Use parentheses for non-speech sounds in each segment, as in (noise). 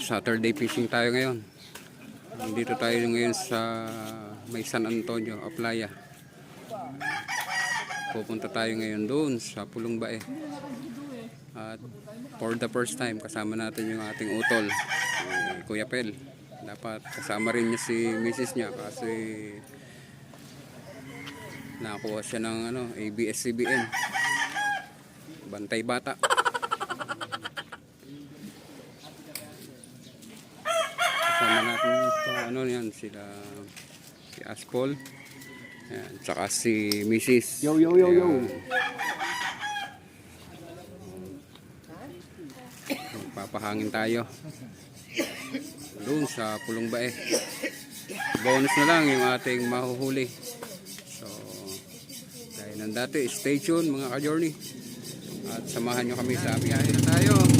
Saturday fishing tayo ngayon. Dito tayo ngayon sa may San Antonio, Aplaya. Pupunta tayo ngayon doon sa Pulong Bae. At for the first time, kasama natin yung ating utol, si Kuya Pel. Dapat kasama rin niya si Mrs. niya kasi nakakuha siya ng ano, ABS-CBN. Bantay bata. Kasama natin sa ano yan, sila si Aspol. Ayan, tsaka si Mrs. Yo, yo, yo, yo. Ayan. Papahangin tayo. Doon sa Pulong Bae. Bonus na lang yung ating mahuhuli. So, dahil ng dati, stay tuned mga ka-journey. At samahan nyo kami sa biyahe na tayo.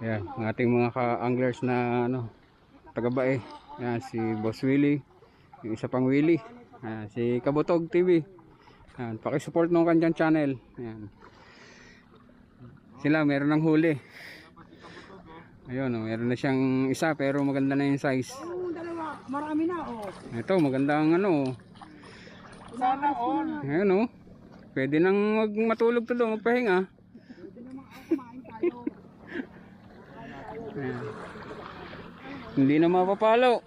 Yan, ang ating mga ka-anglers na ano, taga-bae. Yan, si Boss Willie, yung isa pang Willie. Yan, si Kabutog TV. Yan, paki-support ng kanyang channel. Yan. Sila, meron ng huli. Ayun, oh, meron na siyang isa pero maganda na yung size. Yung dalawa, marami na, oh. Ito, maganda ang ano. oh. Sana all. Ayun oh. Pwede nang mag matulog to doon, magpahinga. Kumain tayo. Ayan. Hindi na mapapalo.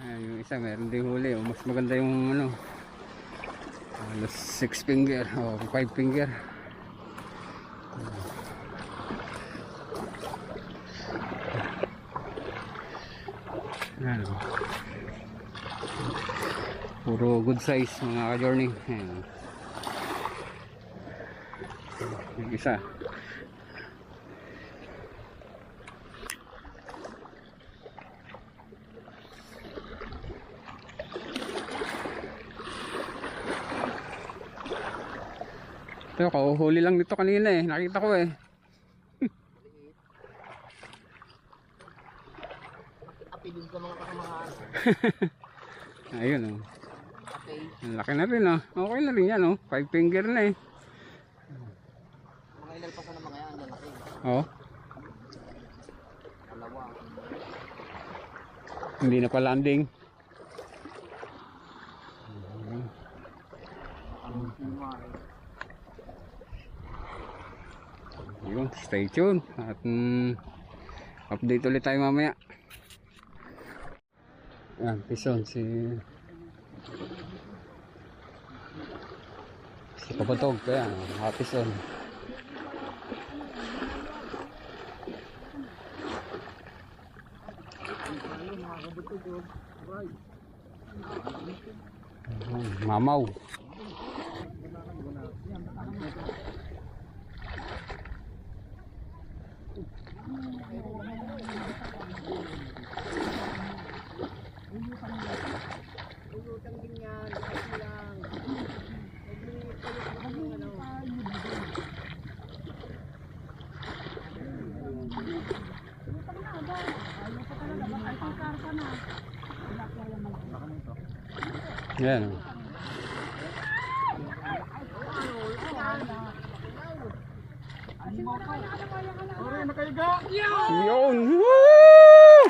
Ayan, yung isa meron din huli. Oh. Mas maganda yung ano. Halos 6 finger o 5 finger. Ayan. oh. Puro good size mga ka-journey. Ayan. Yung isa. Ito, kauhuli lang dito kanina eh. Nakita ko eh. Apilin ko mga kasamahan. (laughs) Ayun oh. Ang laki na rin oh. Okay na rin yan oh. Five finger na eh. Mga ilalpasan ng mga yan, lalaki. Oh. Dalawa. Hindi na pa landing. Yun, stay tuned. At mm, update ulit tayo mamaya. Yan, pison si Kapatog. Kaya, mga pison. Mamaw. Yan. oh. Yun! Woo!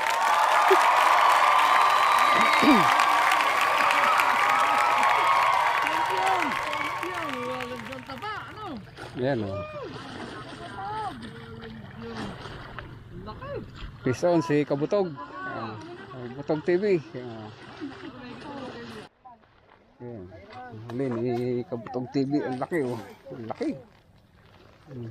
Yan o. Peace on si Kabutog. Ah, Kabutog TV. Ah. Yan. Huli ni Kabutog TV. Ang laki oh. Ang laki. Hmm.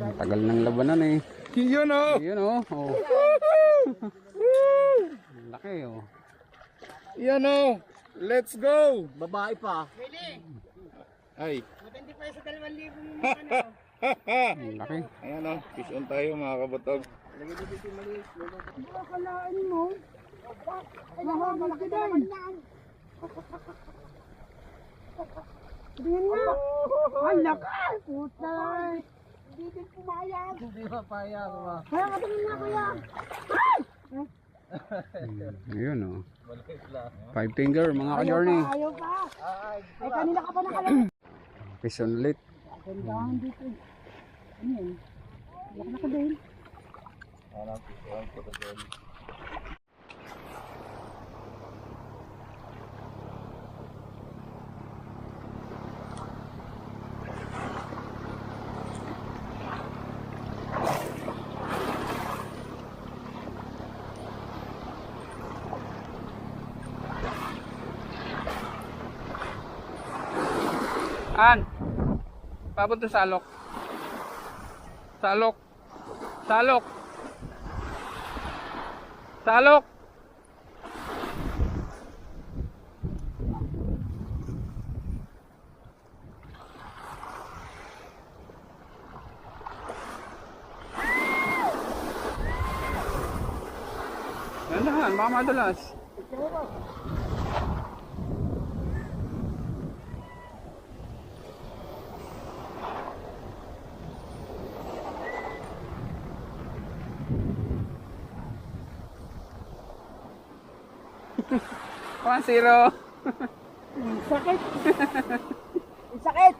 Ang Tagal ng labanan eh. Yun o. Yun oh. oh. Ang laki oh. Yan o. Let's go. Babae pa. Ay. (laughs) Ang laki. Ayan o. Fish on tayo mga kabutog. Akalaan mo. Mahamag ka din. Tingnan nga. Ang laki. Puta. Hindi din pumayag. Hindi mapayag ba? Kaya nga tingnan nga kuya. Yun oh. Five finger mga ka-journey. Ayaw pa. Ay kanina ka pa nakalagay. Peace on ulit. Gandahan dito. Ano yun? Laki na ka din. An? Papunta sa alok. Sa alok. Sa alok. Sa alok. Gandahan, baka madulas. One zero. Sakit. Ang sakit.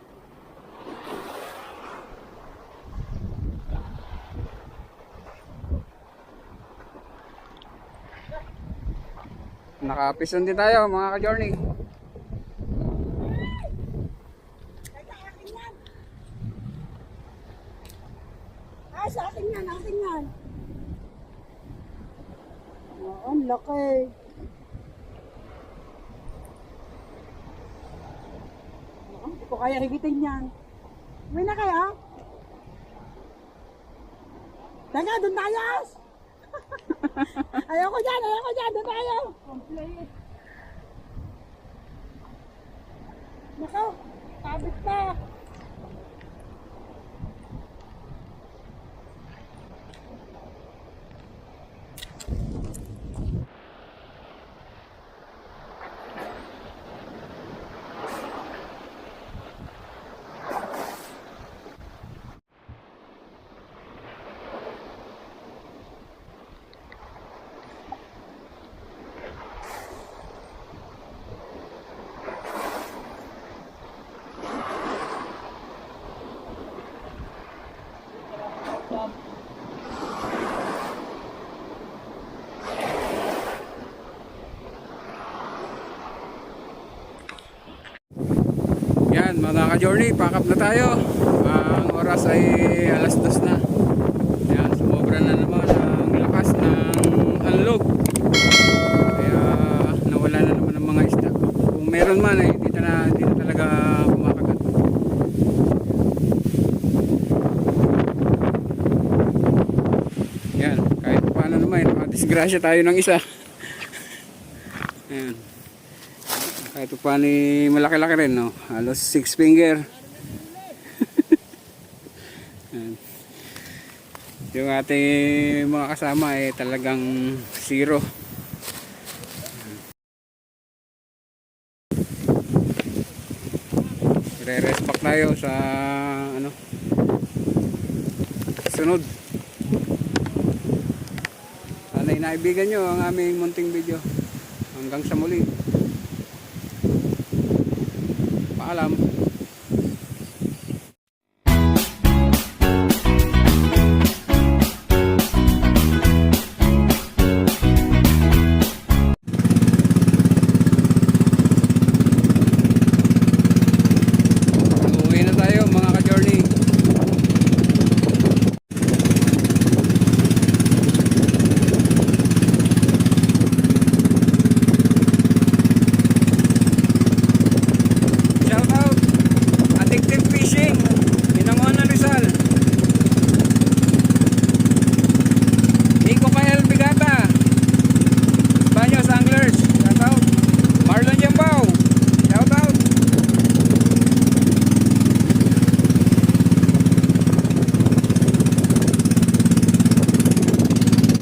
Nakapison din tayo mga ka-journey. Ay, sa akin yan, akin yan. Oh, ang laki. Ko kaya higitin yan. Uwi na kaya? Teka, doon tayo! (laughs) ayoko dyan, ayoko dyan, doon tayo! Nako, tabit pa. So naka-journey, pack up na tayo. Ang oras ay alas dos na. Ayan, sumobra na naman ang lakas ng unload. Kaya nawala na naman ang mga isda. Kung meron man ay eh, dito na, talaga kumakagat. Ayan, kahit paano naman, eh, nakadisgrasya tayo ng isa. (laughs) Ayan. Kahit pa ni malaki-laki rin, no? Halos six finger. (laughs) Ayan. Yung ating mga kasama ay talagang zero. Re-rest back tayo sa ano sunod. Sana inaibigan nyo ang aming munting video. Hanggang sa muli. Paalam.